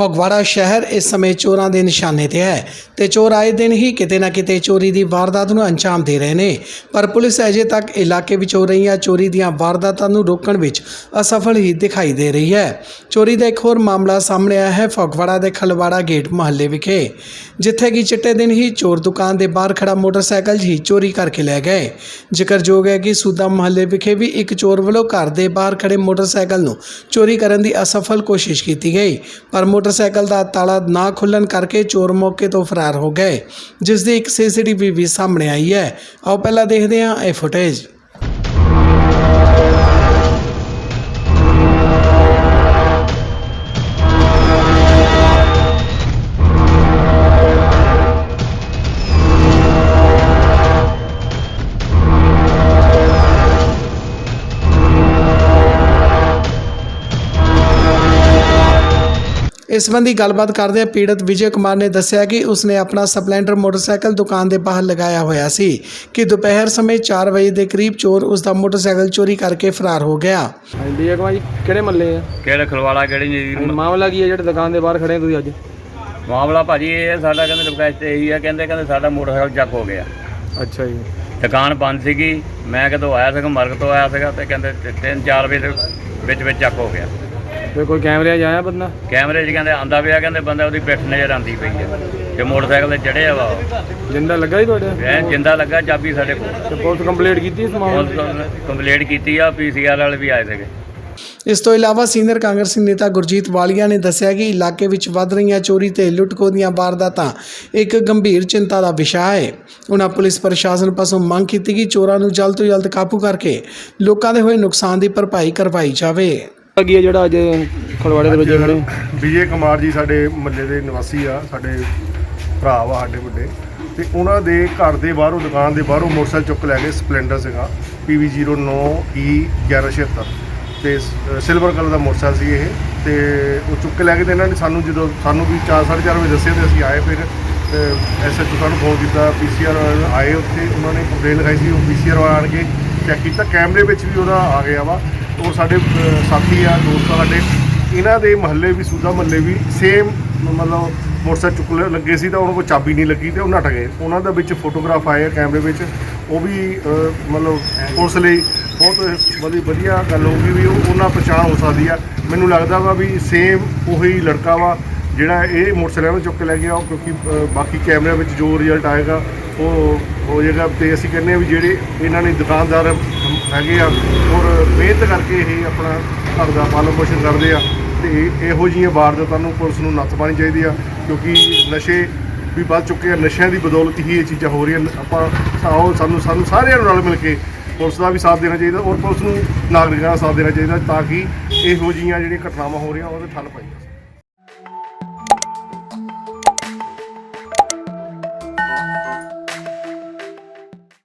ਫਗਵਾੜਾ ਸ਼ਹਿਰ ਇਸ ਸਮੇਂ ਚੋਰਾਂ ਦੇ ਨਿਸ਼ਾਨੇ ਤੇ ਹੈ ਤੇ ਚੋਰ ਆਏ ਦਿਨ ਹੀ ਕਿਤੇ ਨਾ ਕਿਤੇ ਚੋਰੀ ਦੀ ਵਾਰਦਾਤ ਨੂੰ ਅੰਜਾਮ ਦੇ ਰਹੇ ਨੇ। ਪਰ ਪੁਲਿਸ ਅਜੇ ਤੱਕ ਇਲਾਕੇ ਵਿੱਚ ਹੋ ਰਹੀਆਂ ਚੋਰੀ ਦੀਆਂ ਵਾਰਦਾਤਾਂ ਨੂੰ ਰੋਕਣ ਵਿੱਚ ਅਸਫਲ ਹੀ ਦਿਖਾਈ ਦੇ ਰਹੀ ਹੈ। ਚੋਰੀ ਦਾ ਇੱਕ ਹੋਰ ਮਾਮਲਾ ਸਾਹਮਣੇ ਆਇਆ ਹੈ ਫਗਵਾੜਾ ਦੇ ਖਲਵਾੜਾ ਗੇਟ ਮੁਹੱਲੇ ਵਿਖੇ, ਜਿੱਥੇ ਕਿ ਚਿੱਟੇ ਦਿਨ ਹੀ ਚੋਰ ਦੁਕਾਨ ਦੇ ਬਾਹਰ ਖੜਾ ਮੋਟਰਸਾਈਕਲ ਹੀ ਚੋਰੀ ਕਰਕੇ ਲੈ ਗਏ। ਜ਼ਿਕਰਯੋਗ ਹੈ ਕਿ ਸੂਦਾ ਮੁਹੱਲੇ ਵਿਖੇ ਵੀ ਇੱਕ ਚੋਰ ਵੱਲੋਂ ਘਰ ਦੇ ਬਾਹਰ ਖੜੇ ਮੋਟਰਸਾਈਕਲ ਨੂੰ ਚੋਰੀ ਕਰਨ ਦੀ ਅਸਫਲ ਕੋਸ਼ਿਸ਼ ਕੀਤੀ ਗਈ, ਪਰ ਮੋਟਰ ਮੋਟਰਸਾਈਕਲ ਦਾ ਤਾਲਾ ਨਾ ਖੁੱਲਣ ਕਰਕੇ ਚੋਰ ਮੌਕੇ ਤੋਂ ਫਰਾਰ ਹੋ ਗਏ ਜਿਸ ਦੀ ਇੱਕ ਸੀਸੀਟੀਵੀ ਵੀ ਸਾਹਮਣੇ ਆਈ ਹੈ। ਆਓ ਪਹਿਲਾਂ ਦੇਖਦੇ ਹਾਂ ਇਹ ਫੁਟੇਜ। ਇਸ ਸੰਬੰਧੀ ਗੱਲਬਾਤ ਕਰਦੇ ਪੀੜਤ ਵਿਜੇ ਕੁਮਾਰ ਨੇ ਦੱਸਿਆ ਕਿ ਉਸਨੇ ਆਪਣਾ ਸਪਲੈਂਡਰ ਮੋਟਰਸਾਈਕਲ ਦੁਕਾਨ ਦੇ ਬਾਹਰ ਲਗਾਇਆ ਹੋਇਆ ਸੀ ਕਿ ਦੁਪਹਿਰ ਸਮੇਂ 4 ਵਜੇ ਦੇ ਕਰੀਬ ਚੋਰ ਉਸ ਦਾ ਮੋਟਰਸਾਈਕਲ ਚੋਰੀ ਕਰਕੇ ਫਰਾਰ ਹੋ ਗਿਆ। ਹਾਂਜੀ ਇਹ ਜੀ ਕਿਹੜੇ ਮੱਲੇ ਆ? ਕਿਹੜਾ ਖਲਵਾੜਾ ਕਿਹੜੀ ਹਾਂਜੀ, ਜੀ? ਮਾਮਲਾ ਕੀ ਹੈ ਜਿਹੜੇ ਦੁਕਾਨ ਦੇ ਬਾਹਰ ਖੜੇ ਆ ਤੁਸੀਂ ਅੱਜ? ਮਾਮਲਾ ਭਾਜੀ ਇਹ ਸਾਡਾ ਕਹਿੰਦੇ ਰਿਕਵੈਸਟ ਇਹੀ ਹੈ ਕਹਿੰਦੇ ਕਹਿੰਦੇ ਸਾਡਾ ਮੋਟਰਸਾਈਕਲ ਚੱਕ ਹੋ ਗਿਆ। ਅੱਛਾ ਜੀ। ਦੁਕਾਨ ਬੰਦ ਸੀਗੀ ਮੈਂ ਕਦੋਂ ਆਇਆ ਸੀਗਾ ਮਰਗ ਤੋਂ ਆਇਆ ਸੀਗਾ ਤੇ ਕਹਿੰਦੇ 3-4 ਵਜੇ ਦੇ ਵਿੱਚ ਵਿੱਚ ਚੱਕ ਹੋ ਗਿਆ। ਤੇ ਕੋਈ ਕੈਮਰੇ 'ਚ ਆਇਆ ਬੰਦਾ? ਕੈਮਰੇ 'ਚ ਕਹਿੰਦੇ ਆਂਦਾ ਪਿਆ ਕਹਿੰਦੇ ਬੰਦਾ ਉਹਦੀ ਪਿੱਠ ਨਜ਼ਰ ਆਂਦੀ ਪਈ ਹੈ ਤੇ ਮੋਟਰਸਾਈਕਲ ਤੇ ਚੜਿਆ ਵਾ ਜਿੰਦਾ ਲੱਗਾ ਹੀ ਤੁਹਾਡੇ? ਐ ਜਿੰਦਾ ਲੱਗਾ ਚਾਬੀ ਸਾਡੇ ਕੋਲ। ਤੇ ਪੁਲਿਸ ਕੰਪਲੀਟ ਕੀਤੀ ਇਸ ਮਾਮਲੇ? ਕੰਪਲੀਟ ਕੀਤੀ ਆ ਪੀਸੀਆਰ ਵਾਲੇ ਵੀ ਆਏ ਸੀਗੇ। ਇਸ ਤੋਂ ਇਲਾਵਾ ਸੀਨੀਅਰ ਕਾਂਗਰਸੀ ਨੇਤਾ ਗੁਰਜੀਤ ਵਾਲੀਆ ਨੇ ਦੱਸਿਆ ਕਿ ਇਲਾਕੇ ਵਿੱਚ ਵੱਧ ਰਹੀਆਂ ਚੋਰੀ ਤੇ ਲੁੱਟਖੋ ਦੀਆਂ ਵਾਰਦਾਤਾਂ ਇੱਕ ਗੰਭੀਰ ਚਿੰਤਾ ਦਾ ਵਿਸ਼ਾ ਹੈ। ਉਹਨਾਂ ਪੁਲਿਸ ਪ੍ਰਸ਼ਾਸਨ ਪਾਸੋਂ ਮੰਗ ਕੀਤੀ ਕਿ ਚੋਰਾਂ ਨੂੰ ਜਲਦ ਤੋਂ ਜਲਦ ਕਾਬੂ ਕਰਕੇ ਲੋਕਾਂ ਦੇ ਹੋਏ ਨੁਕਸਾਨ ਦੀ ਭਰਪਾਈ ਕਰਵਾਈ ਜਾਵੇ। ਕੀ ਹੈ ਜਿਹੜਾ ਅੱਜ ਖਲਵਾੜੇ ਦੇ ਵਿੱਚ ਖੜੇ? ਵਿਜੇ ਕੁਮਾਰ ਜੀ ਸਾਡੇ ਮੱਲੇ ਦੇ ਨਿਵਾਸੀ ਆ ਸਾਡੇ ਭਰਾ ਵਾ ਸਾਡੇ ਵੱਡੇ। ਤੇ ਉਹਨਾਂ ਦੇ ਘਰ ਦੇ ਬਾਹਰੋਂ ਦੁਕਾਨ ਦੇ ਬਾਹਰੋਂ ਮੋਟਰਸਾਈਕਲ ਚੁੱਕ ਲੈ ਗਏ ਸਪਲੈਂਡਰ ਸੀਗਾ PV09E1176 ਤੇ ਸਿਲਵਰ ਕਲਰ ਦਾ ਮੋਟਰਸਾਈਕਲ ਸੀ ਇਹ ਤੇ ਉਹ ਚੁੱਕ ਕੇ ਲੈ ਗਏ ਤੇ ਇਹਨਾਂ ਨੇ ਸਾਨੂੰ ਜਦੋਂ ਸਾਨੂੰ ਵੀ 4:30 ਵਜੇ ਦੱਸਿਆ ਤੇ ਅਸੀਂ ਆਏ ਫਿਰ ਐਸਐਚਓ ਸਾਨੂੰ ਫੋਨ ਕੀਤਾ ਪੀਸੀਆਰ ਆਏ ਉੱਥੇ ਉਹਨਾਂ ਨੇ ਕੰਪਲੇਨ ਲਿਖਾਈ ਸੀ ਉਹ ਪੀਸੀਆਰ ਵਾਲਾ ਆਣ ਕੇ ਚੈੱਕ ਕੀਤਾ। ਕੈਮਰੇ ਵਿੱਚ ਵੀ ਉਹਦਾ ਆ ਗਿਆ ਵਾ। ਉਹ ਸਾਡੇ ਸਾਥੀ ਆ ਦੋਸਤ ਆ ਸਾਡੇ। ਇਹਨਾਂ ਦੇ ਮਹੱਲੇ ਵੀ ਸੂਦਾ ਮਹੱਲੇ ਵੀ ਸੇਮ ਮਤਲਬ ਮੋਟਰਸਾਈਕਲ ਚੁੱਕ ਲ- ਲੱਗੇ ਸੀ ਤਾਂ ਉਹਨਾਂ ਕੋਲ ਚਾਬੀ ਨਹੀਂ ਲੱਗੀ ਤੇ ਉਹ ਨੱਠ ਗਏ। ਉਹਨਾਂ ਦਾ ਵਿੱਚ ਫੋਟੋਗ੍ਰਾਫ ਆਏ ਆ ਕੈਮਰੇ ਵਿੱਚ। ਉਹ ਵੀ ਮਤਲਬ ਪੁਲਿਸ ਲਈ ਬਹੁਤ ਵਧੀ- ਵਧੀਆ ਗੱਲ ਹੋਊਗੀ ਵੀ ਉਹਨਾਂ ਪਛਾਣ ਹੋ ਸਕਦੀ ਆ। ਮੈਨੂੰ ਲੱਗਦਾ ਵਾ ਵੀ ਸੇਮ ਉਹੀ ਲੜਕਾ ਵਾ ਜਿਹੜਾ ਇਹ ਮੋਟਰਸਾਈਕਲ ਨੂੰ ਚੁੱਕ ਕੇ ਲੈ ਗਿਆ, ਉਹ ਕਿਉਂਕਿ ਬਾਕੀ ਕੈਮਰਿਆਂ ਵਿੱਚ ਜੋ ਰਿਜ਼ਲਟ ਆਏਗਾ, ਉਹ ਹੋ ਜਾਏਗਾ। ਤੇ ਅਸੀਂ ਕਹਿੰਦੇ ਆ ਵੀ ਜਿਹੜੇ ਇਹਨਾਂ ਨੇ ਦੁਕਾਨਦਾਰ ਹੈਗੇ ਆ ਔਰ ਮਿਹਨਤ ਕਰਕੇ ਇਹ ਆਪਣਾ ਘਰ ਦਾ ਪਾਲਣ ਪੋਸ਼ਣ ਕਰਦੇ ਆ ਤੇ ਇਹ- ਇਹੋ ਜਿਹੀਆਂ ਵਾਰਦਾਤਾਂ ਨੂੰ ਪੁਲਿਸ ਨੂੰ ਨੱਥ ਪਾਣੀ ਚਾਹੀਦੀ ਆ, ਕਿਉਂਕਿ ਨਸ਼ੇ ਵੀ ਵੱਧ ਚੁੱਕੇ ਆ, ਨਸ਼ਿਆਂ ਦੀ ਬਦੌਲਤ ਹੀ ਇਹ ਚੀਜ਼ਾਂ ਹੋ ਰਹੀਆਂ ਆਪਾਂ ਆਓ ਸਾਨੂੰ ਸਾਨੂੰ ਸਾਰਿਆਂ ਨੂੰ ਰਲ ਮਿਲ ਕੇ ਪੁਲਿਸ ਦਾ ਵੀ ਸਾਥ ਦੇਣਾ ਚਾਹੀਦਾ ਔਰ ਪੁਲਿਸ ਨੂੰ ਨਾਗਰਿਕਾਂ ਦਾ ਸਾਥ ਦੇਣਾ ਚਾਹੀਦਾ ਤਾਂ ਕਿ ਇਹੋ ਜਿਹੀਆਂ ਜਿਹੜੀਆਂ ਘਟਨਾਵਾਂ ਹੋ ਰਹੀਆਂ ਉਹਦੇ ਠੱਲ ਪਈ